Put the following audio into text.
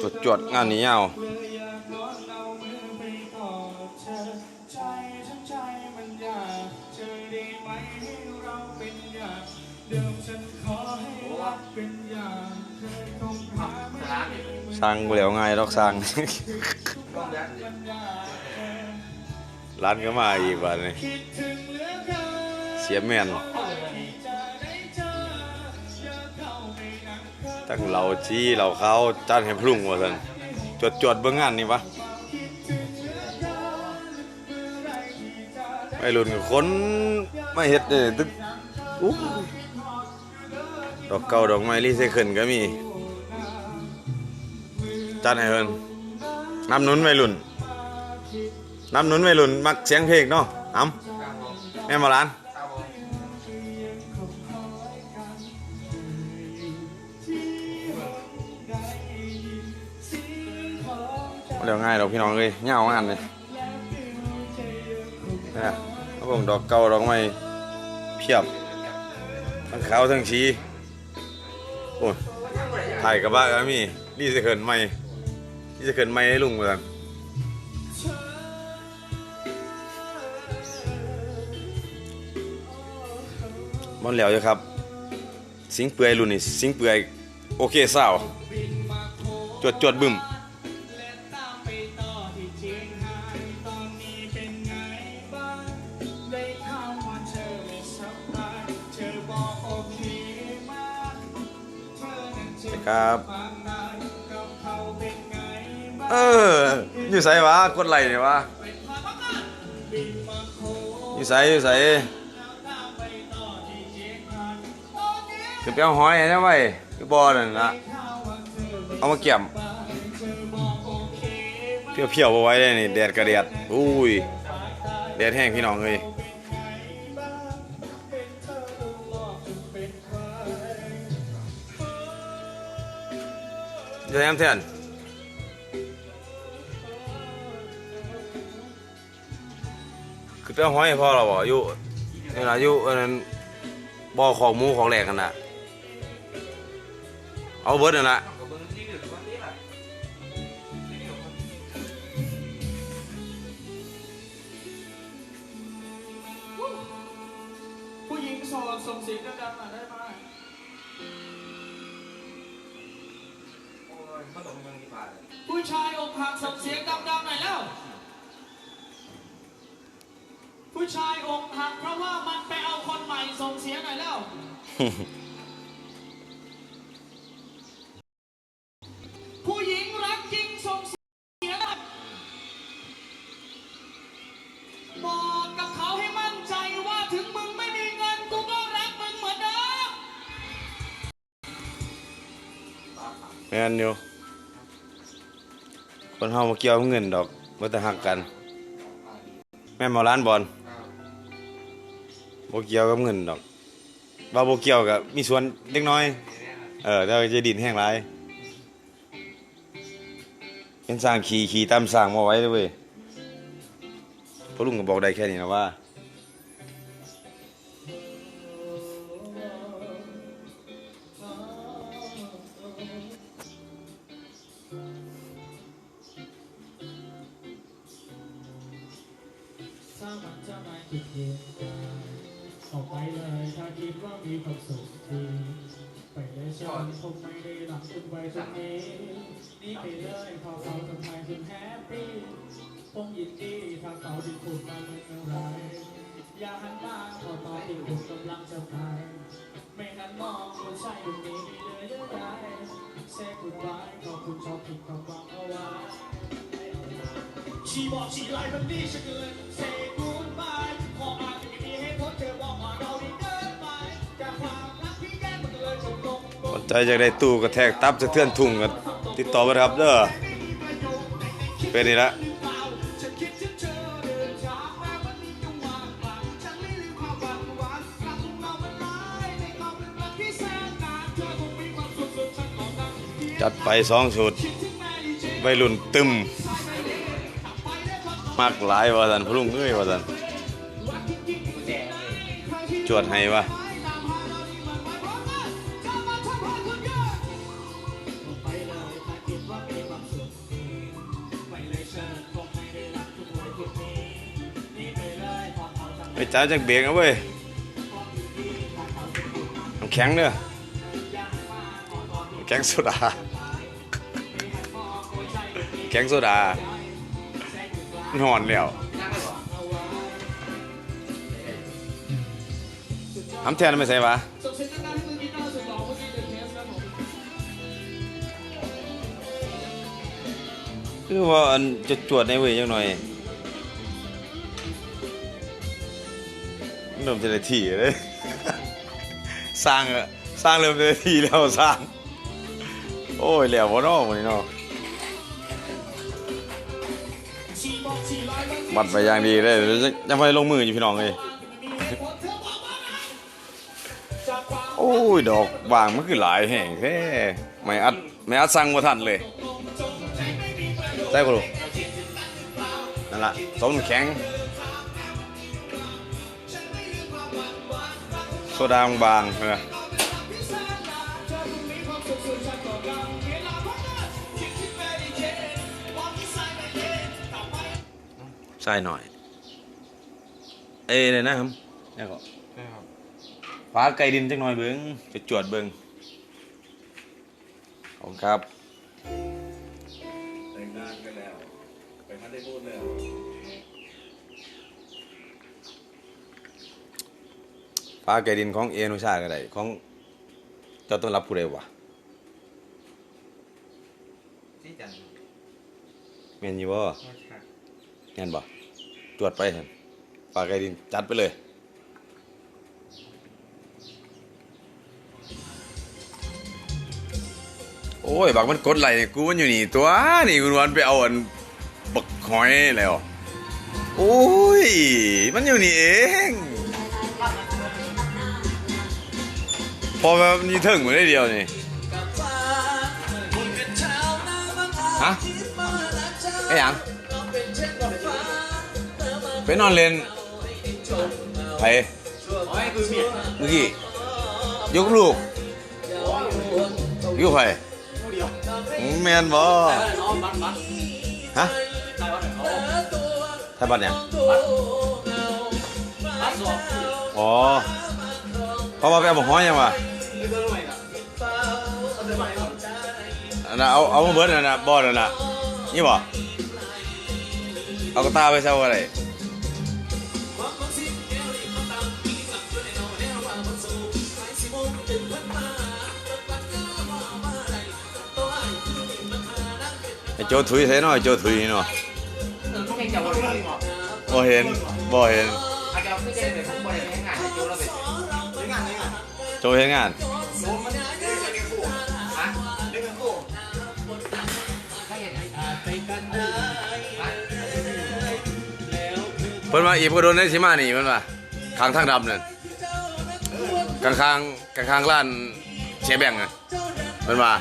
จวดจวดๆงานนี้ยาวเลยอยากนอนเอามือไปกอดเธอใจทั้งใจมันอยากเธอได้ไหมให้เราเป็นอย่างเดิมฉันขอให้รักเป็นอย่างเคยคงหาไม่ได้เหมือนสร้างบ่แล้วง่ายดอกสร้างมันอยากเธอร้านก็มาอีกบัดนี้คิดถึงเหลือเกินเสียแม่น ตั้งเราจี้เราเขาจัดให้พรุ่งว่าซั่นจวดจวดเบิ่งงานนี่วะไม่รุ่นกับคนไม่เฮ็ดเด้ตึกดอกเก่าดอกไม้รีไซเคิลก็มีจัดให้เพิ่นน้ำนุนวัยรุ่นน้ำนุนวัยรุ่นมักเสียงเพลงเนาะอ้ำแม่มาร้าน เดี๋ยวง่ายดอกพี่น้องเลยเงางานเลยนะเอาผมดอกเก่าดอกไม้เพียบ ทั้งขาวทั้งชีโอ้ถ่ายกับบ้าก็มีรีไซเคิลใหม่รีไซเคิลใหม่ให้ลุงเหมือนกันบอลเหลวอยู่ครับ สิงเปื่อยรุ่นนี้สิงเปื่อยโอเคสาวจวดจวดบึ้ม ครับ เออ อยู่ใส่วะกดไลค์เนี่ยวะอยู่ใส่อยู่ใส่แล้วตามไปต่อที่เชียงรายตอนนี้อไปเอาหอยนะไว้คือบอนั่นละข่าวว่าเอไม่เอามาเกี่ยมสบายเพียวเพียวๆเอาไว้เลยนี่แดดกระเดียดอุ้ยแดดแห้งพี่น้องเลย แย้มเท่นคือไปเอาหอยพ่อเราบ่อยู่นี่ล่ะอยู่อันนั้นบ่อของหมูของแหลกกันน่ะเอาเบิดนั่นละผู้หญิงโสดส่งเสียงดังๆหน่อยได้ไหม ผู้ชายอกหักส่งเสียงดังๆหน่อยแล้ว ผู้ชายอกหักเพราะว่ามันไปเอาคนใหม่ส่งเสียงหน่อยแล้ว แม่นอยู่คนเฮามาเกี่ยวกับเงินดอกบ่แต่ฮักกัน แม่นบ่ร้านบอลบ่เกี่ยวกับเงินดอกว่าบ่เกี่ยวกับมีส่วนเล็กน้อย เออแต่ว่าจะดินแห้งหลายเป็นสร้างขี่ขี่ตามสร้างมาไว้เลยเว้ยพ่อลุงก็บอกได้แค่นี้นะว่า มันจะไม่คิดเพียงกายออกไปเลยถ้าคิดว่ามีความสุขดีไปเลยฉันคงไม่ได้หลับคุณไว้ตรงนี้นี่ไปเลยพอเขาทำไมคุณแฮปปี้ผมยินดีถ้าเขาที่คุณมาเมื่อไรอย่าหันมาพอตอนที่คุณกำลังจะไปไม่นั้นมองคนใช่คนนี้มีเลยเยอะได้เซกุดไว้ก็คุณชอบผิดความหวังเอาไว้ชีบอกชีไล่แบบนี้ฉันก็เลย ใจอยากได้ตู้กระแทกตับสะเทือนทุ่งก็ติดต่อมาครับเด้อเป็นนี่ละฉัดไปสองชุดฉันขอตั้งเพียงจัดไปสองชุดวัยรุ่นตึมสากมากหลายว่าสันพลุงเอ้ยว่าสันจริงๆใครที่จวดให้วะ ไปจ้าจากเบรกนะเว้ยน้ำแข็งเด้อน้ำแข็งโซดาแข็งโซดานหอนแล้วน้ำแทนไม่ใส่ปะคือว่าอันจะจวดในเว้ยยังหน่อย เริ่มจะได้ทีเลย สร้างอะสร้างเริ่มจะได้ทีแล้วสร้าง โอ้ยแล้ววะเนาะวันนี้เนาะบัดไปอย่างดีเลยยวจะยังไม่ลงมืออยู่พี่น้องเลยโอ้ย ดอกบางมันคือหลายแห่งแท้ไม่อัดไม่อัดสั่งมาทันเลยใช่กูรู้นั่นละต้มแข็ง โซดาบางๆเออใส่หน่อย เอ้ยเลยนะครับนี่ก็ใช่ครับฟ้าไก่ดินจังหน่อยเบิ้งจะจวดเบิ้งขอบคุณครับแต่งงานกันแล้วไปฮันได้พูดแล้ว ฟ้าไก่ดินของเอนุชาก็ได้ของเจ้าต้นรับผู้ใดวะที่จันทร์แม่นอยู่บ่ก็ชักแม่นบ่จวดไปเห็นฟ้าไก่ดินจัดไปเลย โอ้ยบักมันกดไหลนี่กูมันอยู่นี่ตัวนี่คุณวันไปเอาอันบักหอยแล้วโอ้ย มันอยู่นี่เอง อแบบนี้ถึงมาได้เดียวนี่ฮะไอ้หยังไปนอนเล่นไปเมื่อกี้ยกลูกอยู่ไผแมนบ่ฮะไทยบัตรเนี่ยอ๋อเพราะว่าไปเอาบอกห้อยยังวะ นน่ะเอาเอามาเบิร์ดนั่นน่ะบอนั่นน่ะนี่บ่เอากระตาไปเซาอะไรไอ้โจถุยใส่หน่อยโจถุยเนาะพวกเองจะวนเลยบอกบ่เห็นบ่เห็นอาจเลยพวกบริเวณงานงานโจเห็นงาน เพิ่นมาอีบก็โดนได้สิมานี่เพิ่นว่าข้างทางดำนั่นข้างข้างข้างข้างร้านเชแบงน่ะเพิ่นว่า